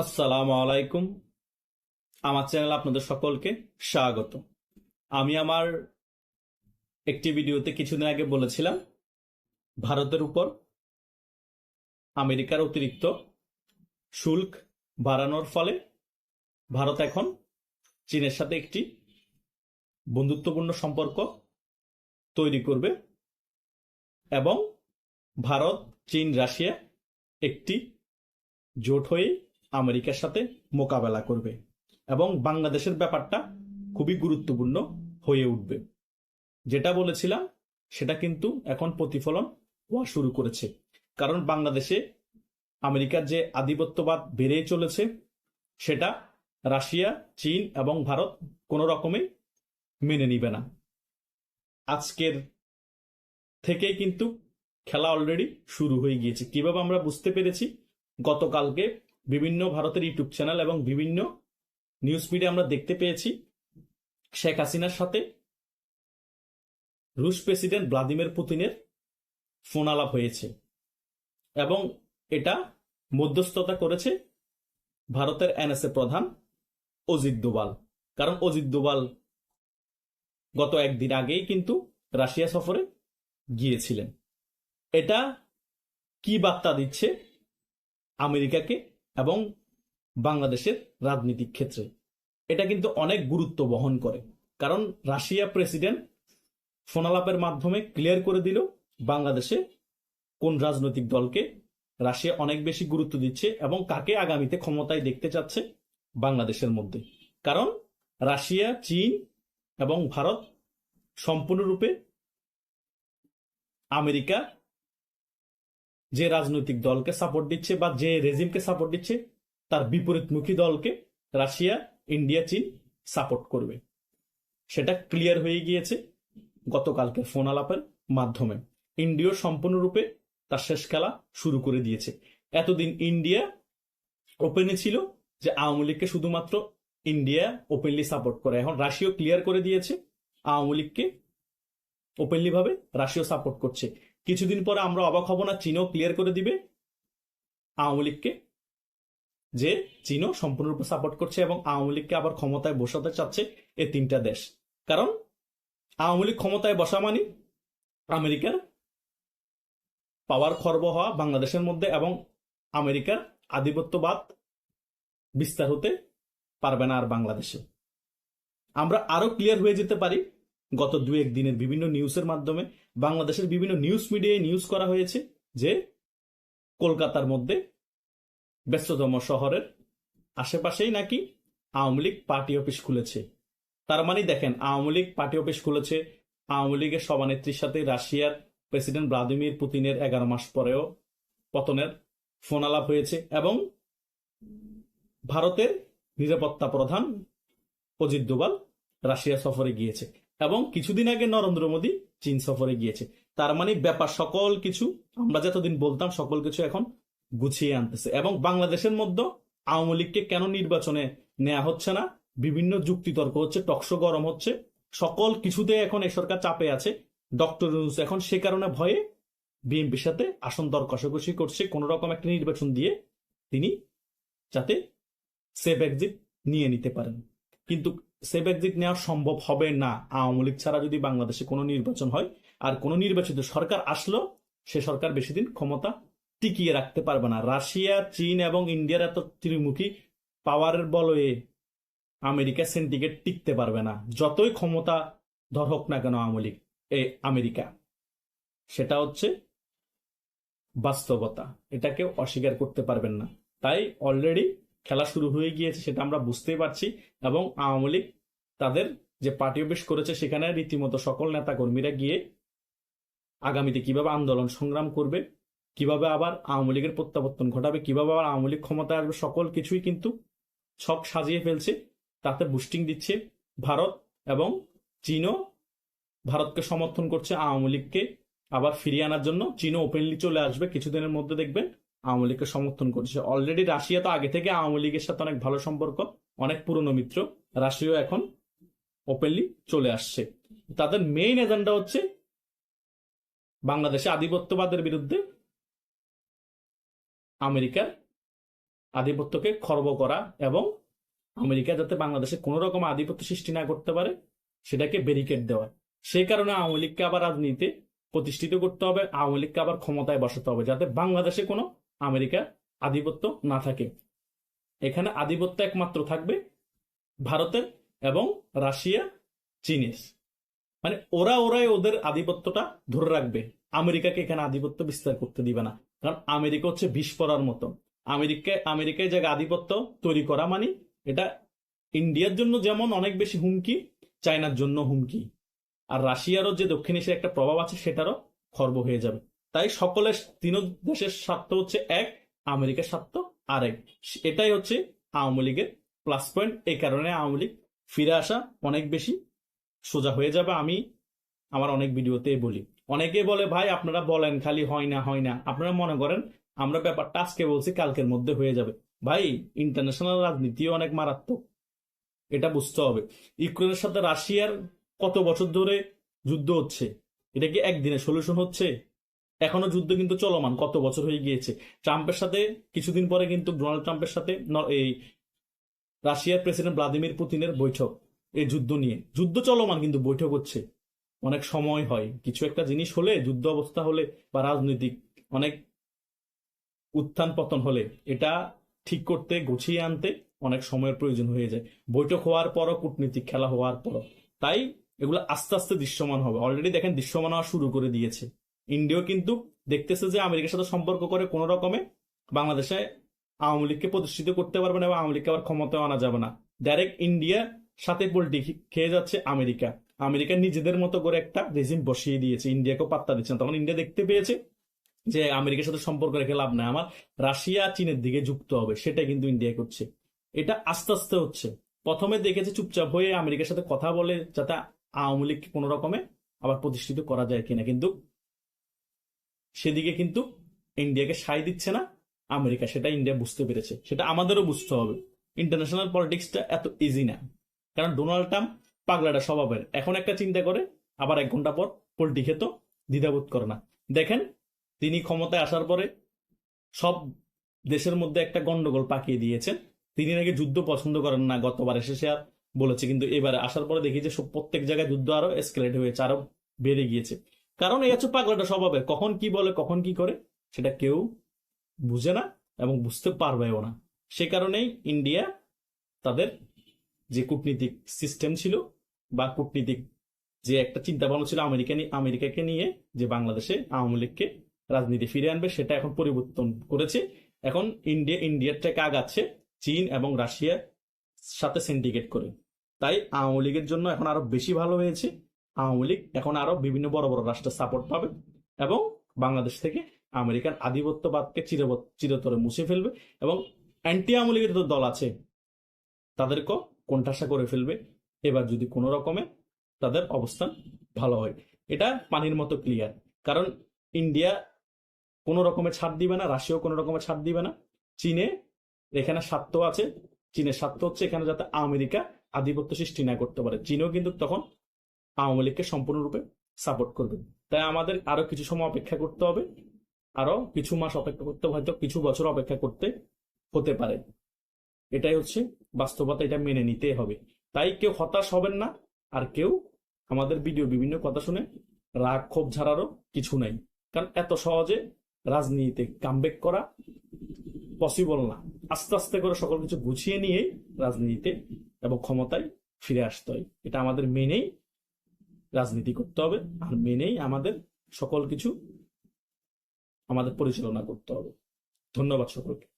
আসসালামু আলাইকুম। আমার চ্যানেল আপনাদের সকলকে স্বাগত। আমি আমার একটি ভিডিওতে কিছুদিন আগে বলেছিলাম, ভারতের উপর আমেরিকার অতিরিক্ত শুল্ক বাড়ানোর ফলে ভারত এখন চীনের সাথে একটি বন্ধুত্বপূর্ণ সম্পর্ক তৈরি করবে এবং ভারত, চীন, রাশিয়া একটি জোট হয়ে আমেরিকার সাথে মোকাবেলা করবে এবং বাংলাদেশের ব্যাপারটা খুবই গুরুত্বপূর্ণ হয়ে উঠবে। যেটা বলেছিলাম, সেটা কিন্তু এখন প্রতিফলন হওয়া শুরু করেছে। কারণ বাংলাদেশে আমেরিকার যে আধিপত্যবাদ বেড়ে চলেছে, সেটা রাশিয়া, চীন এবং ভারত কোনো রকমে মেনে নিবে না। আজকের থেকেই কিন্তু খেলা অলরেডি শুরু হয়ে গিয়েছে। কীভাবে আমরা বুঝতে পেরেছি? গতকালকে বিভিন্ন ভারতের ইউটিউব চ্যানেল এবং বিভিন্ন নিউজ মিডিয়া আমরা দেখতে পেয়েছি। শেখ হাসিনার সাথে রুশ প্রেসিডেন্ট ভ্লাদিমির পুতিনের ফোন আলাপ হয়েছে এবং এটা মধ্যস্থতা করেছে ভারতের এনএসএ প্রধান অজিত দোবাল কারণ অজিত দোবাল গত একদিন আগেই কিন্তু রাশিয়া সফরে গিয়েছিলেন। এটা কি বার্তা দিচ্ছে আমেরিকাকে? এবং বাংলাদেশের রাজনীতিক ক্ষেত্রে। এটা কিন্তু অনেক গুরুত্ব বহন করে। কারণ রাশিয়া প্রেসিডেন্ট ফোনালাপের মাধ্যমে ক্লিয়ার করে দিল বাংলাদেশে কোন রাজনৈতিক দলকে রাশিয়া অনেক বেশি গুরুত্ব দিচ্ছে এবং কাকে আগামীতে ক্ষমতায় দেখতে চাচ্ছে বাংলাদেশের মধ্যে। কারণ রাশিয়া, চীন এবং ভারত সম্পূর্ণরূপে আমেরিকা যে রাজনৈতিক দলকে সাপোর্ট দিচ্ছে বা যে রেজিমকে সাপোর্ট দিচ্ছে, তার বিপরীতমুখী দলকে রাশিয়া, ইন্ডিয়া, চীন সাপোর্ট করবে। সেটা ক্লিয়ার হয়ে গিয়েছে গতকালকে ফোন আলাপের মাধ্যমে। ইন্ডিয়া সম্পূর্ণরূপে তার শেষ খেলা শুরু করে দিয়েছে। এতদিন ইন্ডিয়া ওপেনে ছিল যে আওয়ামী লীগকে শুধুমাত্র ইন্ডিয়া ওপেনলি সাপোর্ট করে। এখন রাশিয়াও ক্লিয়ার করে দিয়েছে, আওয়ামী লীগকে ওপেনলি ভাবে রাশিয়া সাপোর্ট করছে। কিছুদিন পরে আমরা অবাক হব না, চীনও ক্লিয়ার করে দিবে। আওয়ামী লীগকে, যে চীনও সম্পূর্ণরূপে সাপোর্ট করছে এবং আওয়ামী লীগকে আবার ক্ষমতায় বসাতে চাচ্ছে এই তিনটা দেশ। কারণ আওয়ামী লীগ ক্ষমতায় বসা মানে আমেরিকার পাওয়ার খর্ব হওয়া বাংলাদেশের মধ্যে এবং আমেরিকার আধিপত্যবাদ বিস্তার হতে পারবে না আর বাংলাদেশে। আমরা আরও ক্লিয়ার হয়ে যেতে পারি গত দু এক দিনের বিভিন্ন নিউজের মাধ্যমে বাংলাদেশের বিভিন্ন নিউজ মিডিয়ায় নিউজ করা হয়েছে যে কলকাতার মধ্যে ব্যস্ততম শহরের আশেপাশেই নাকি আওয়ামী লীগ পার্টি অফিস খুলেছে। তার মানে দেখেন, আওয়ামী লীগ পার্টি অফিস খুলেছে, আওয়ামী লীগের সভানেত্রীর সাথে রাশিয়ার প্রেসিডেন্ট ভ্লাদিমির পুতিনের এগারো মাস পরেও পতনের ফোন আলাপ হয়েছে এবং ভারতের নিরাপত্তা প্রধান অজিত দোভাল রাশিয়া সফরে গিয়েছে। এবং কিছুদিন আগে নরেন্দ্র মোদী চীন সফরে গিয়েছে। তার মানে ব্যাপার সকল কিছু, আমরা যতদিন বলতাম সকল কিছু এখন গুছিয়ে আনতেছে। এবং বাংলাদেশের মধ্যে আওয়ামী লীগকে কেন নির্বাচনে নেওয়া হচ্ছে না? বিভিন্ন যুক্তিতর্ক হচ্ছে টকশো গরম হচ্ছে। সকল কিছুতে এখন এই সরকার চাপে আছে। ডক্টর এখন সে কারণে ভয়ে বিএনপির সাথে আসন দর কষাকষি করছে, কোন রকম একটা নির্বাচন দিয়ে তিনি যাতে সেফ এক্সিট নিয়ে নিতে পারেন। কিন্তু সেফ এক্সিট নেওয়া সম্ভব হবে না। আওয়ামী লীগ ছাড়া যদি বাংলাদেশে কোনো নির্বাচন হয় আর কোনো নির্বাচিত সরকার আসলো, সে সরকার বেশি দিন ক্ষমতা টিকিয়ে রাখতে পারবে না। রাশিয়া, চীন এবং ইন্ডিয়ার এত ত্রিমুখী পাওয়ারের বলয়ে আমেরিকা সেন্টিকেট টিকতে পারবে না। যতই ক্ষমতা ধর হোক না কেন আওয়ামী লীগ, এ আমেরিকা। সেটা হচ্ছে বাস্তবতা। এটাকে অস্বীকার করতে পারবেন না। তাই অলরেডি খেলা শুরু হয়ে গিয়েছে সেটা আমরা বুঝতেই পারছি এবং আওয়ামী লীগ তাদের যে পার্টি অফিস করেছে সেখানে রীতিমতো সকল নেতা কর্মীরা গিয়ে আগামীতে কীভাবে আন্দোলন সংগ্রাম করবে, কীভাবে আবার আওয়ামী লীগের প্রত্যাবর্তন ঘটাবে, কীভাবে আবার আওয়ামী লীগ ক্ষমতায় আসবে, সকল কিছুই কিন্তু ছক সাজিয়ে ফেলছে, তাতে বুস্টিং দিচ্ছে ভারত এবং চীনও ভারতকে সমর্থন করছে আওয়ামী লীগকে আবার ফিরিয়ে আনার জন্য। চীনও ওপেনলি চলে আসবে, কিছুদিনের মধ্যে দেখবেন আওয়ামী লীগকে সমর্থন করছে। অলরেডি রাশিয়া তো আগে থেকে আওয়ামী লীগের সাথে অনেক ভালো সম্পর্ক, অনেক পুরনো মিত্র। রাশিয়াও এখন ওপেনলি চলে আসছে। তাদের মেইন এজেন্ডা হচ্ছে বাংলাদেশে আধিপত্যবাদের বিরুদ্ধে আমেরিকার আধিপত্যকে খর্ব করা এবং আমেরিকা যাতে বাংলাদেশে কোনো রকম আধিপত্য সৃষ্টি না করতে পারে, সেটাকে ব্যারিকেড দেওয়া। সেই কারণে আওয়ামী লীগকে আবার রাজনীতিতে প্রতিষ্ঠিত করতে হবে, আওয়ামী লীগকে আবার ক্ষমতায় বসাতে হবে, যাতে বাংলাদেশে কোনো আমেরিকা আধিপত্য না থাকে। এখানে আধিপত্য একমাত্র থাকবে ভারতের এবং রাশিয়া, চীনের। মানে ওরা ওরাই ওদের আধিপত্যটা ধরে রাখবে। আমেরিকাকে এখানে আধিপত্য বিস্তার করতে দিবে না। কারণ আমেরিকা হচ্ছে বিষ পড়ার মতো আমেরিকায় আমেরিকায় জায়গায় আধিপত্য তৈরি করা মানে এটা ইন্ডিয়ার জন্য যেমন অনেক বেশি হুমকি, চায়নার জন্য হুমকি। আর রাশিয়ারও যে দক্ষিণ এশিয়ার একটা প্রভাব আছে, সেটারও খর্ব হয়ে যাবে। তাই সকলের তিন দেশের স্বার্থ হচ্ছে এক, আমেরিকার স্বার্থ আরেক। এটাই হচ্ছে আওয়ামী লীগের প্লাস পয়েন্ট এই কারণে আওয়ামী লীগ ফিরে আসা অনেক বেশি সোজা হয়ে যাবে। আমি আমার অনেক ভিডিওতে বলি। অনেকে বলে, ভাই, আপনারা বলেন খালি হয় না হয় না। আপনারা মনে করেন, আমরা ব্যাপারটা আজকে বলছি, কালকের মধ্যে হয়ে যাবে। ভাই ইন্টারন্যাশনাল রাজনীতিও অনেক মারাত্মক। এটা বুঝতে হবে। ইউক্রেনের সাথে রাশিয়ার কত বছর ধরে যুদ্ধ হচ্ছে? এটা কি একদিনে সলিউশন হচ্ছে? এখনও যুদ্ধ কিন্তু চলমান, কত বছর হয়ে গিয়েছে। ট্রাম্পের সাথে, কিছুদিন পরে কিন্তু ডোনাল্ড ট্রাম্পের সাথে এই রাশিয়ার প্রেসিডেন্ট ভ্লাদিমির পুতিনের বৈঠক, এই যুদ্ধ নিয়ে। যুদ্ধ চলমান কিন্তু, বৈঠক হচ্ছে। অনেক সময় হয়। কিছু একটা জিনিস হলে, যুদ্ধ অবস্থা হলে বা রাজনৈতিক অনেক উত্থান পতন হলে, এটা ঠিক করতে, গুছিয়ে আনতে অনেক সময়ের প্রয়োজন হয়ে যায়। বৈঠক হওয়ার পরও, কূটনীতিক খেলা হওয়ার পরও। তাই এগুলো আস্তে আস্তে দৃশ্যমান হবে। অলরেডি দেখেন, দৃশ্যমান হওয়া শুরু করে দিয়েছে। ইন্ডিয়াও কিন্তু দেখতেছে যে আমেরিকার সাথে সম্পর্ক করে কোনো রকমে বাংলাদেশে আওয়ামী লীগকে প্রতিষ্ঠিত করতে পারবে না এবং আওয়ামী লীগকে আবার ক্ষমতায় আনা যাবে না। ডাইরেক্ট ইন্ডিয়া সাথে পোল্টি খেয়ে যাচ্ছে আমেরিকা। আমেরিকা নিজেদের মতো করে একটা রেজিম বসিয়ে দিয়েছে। ইন্ডিয়াকেও পাত্তা দিচ্ছে না। তখন ইন্ডিয়া দেখতে পেয়েছে যে আমেরিকার সাথে সম্পর্ক রেখে লাভ নাই। আমার রাশিয়া চীনের দিকে যুক্ত হবে সেটা কিন্তু ইন্ডিয়া করছে। এটা আস্তে আস্তে হচ্ছে। প্রথমে দেখেছে চুপচাপ হয়ে আমেরিকার সাথে কথা বলে যাতে আওয়ামী লীগকে কোনো রকমে আবার প্রতিষ্ঠিত করা যায় কিনা। কিন্তু সেদিকে কিন্তু ইন্ডিয়াকে সাই দিচ্ছে না, আমেরিকা সেটা ইন্ডিয়া বুঝতে পেরেছে। সেটা আমাদেরও বুঝতে হবে। ইন্টারন্যাশনাল পলিটিক্সটা এত ইজি না। কারণ ডোনাল্ড ট্রাম্প পাগলাটা স্বভাবের। এখন একটা চিন্তা করে, আবার এক ঘণ্টা পর পোল্টি খেত দ্বিধাবোধ করে না। দেখেন, তিনি ক্ষমতায় আসার পরে সব দেশের মধ্যে একটা গন্ডগোল পাকিয়ে দিয়েছেন। তিনি নাকি যুদ্ধ পছন্দ করেন না, গতবার এসে সে আর বলেছে। কিন্তু এবারে আসার পরে দেখি যে প্রত্যেক জায়গায় যুদ্ধ আরও এসকেলেট হয়েছে, আরও বেড়ে গিয়েছে। কারণ এই হচ্ছে পাগলাটা স্বভাবের। কখন কি বলে, কখন কি করে, সেটা কেউ বুঝে না এবং বুঝতে পারবেও না। সে কারণেই ইন্ডিয়া তাদের যে কূটনীতিক সিস্টেম ছিল বা কূটনীতিক যে একটা চিন্তা ভাবনা ছিল আমেরিকা আমেরিকাকে নিয়ে যে বাংলাদেশে আওয়ামী লীগকে রাজনীতি ফিরে আনবে, সেটা এখন পরিবর্তন করেছে। এখন ইন্ডিয়া ইন্ডিয়ার থেকে আগাচ্ছে চীন এবং রাশিয়ার সাথে সিন্ডিকেট করে। তাই আওয়ামী লীগের জন্য এখন আরও বেশি ভালো হয়েছে। আওয়ামী লীগ এখন আরও বিভিন্ন বড় বড় রাষ্ট্রের সাপোর্ট পাবে এবং বাংলাদেশ থেকে আমেরিকান আধিপত্যবাদকে চিরতরে মুছে ফেলবে এবং অ্যান্টি আওয়ামী লীগের দল আছে, তাদেরকেও কোণঠাসা করে ফেলবে। এবার যদি কোনো রকমে তাদের অবস্থান ভালো হয়, এটা পানির মতো ক্লিয়ার কারণ ইন্ডিয়া কোনো রকমের ছাড় দিবে না, রাশিয়াও কোনো রকমের ছাড় দিবে না। চীনে এখানে স্বার্থ আছে, চীনের স্বার্থ হচ্ছে এখানে যাতে আমেরিকা আধিপত্য সৃষ্টি না করতে পারে। চীনও কিন্তু তখন আওয়ামী লীগকে সম্পূর্ণরূপে সাপোর্ট করবে তাই আমাদের আরও কিছু সময় অপেক্ষা করতে হবে। আরও কিছু মাস অপেক্ষা করতে হয়তো কিছু বছর অপেক্ষা করতে হতে পারে। এটাই হচ্ছে বাস্তবতা, এটা মেনে নিতে হবে। তাই কেউ হতাশ হবেন না, আর কেউ আমাদের ভিডিও বিভিন্ন কথা শুনে রাগ, ক্ষোভ ঝাড়ারও কিছু নাই। কারণ এত সহজে রাজনীতিতে কামব্যাক করা পসিবল না। আস্তে আস্তে করে সকল কিছু গুছিয়ে নিয়েই রাজনীতিতে এবং ক্ষমতায় ফিরে আসতে হয়। এটা আমাদের মেনেই রাজনীতি করতে হবে আর মেনেই আমাদের সকল কিছু আমাদের পরিচালনা করতে হবে। ধন্যবাদ সকলকে।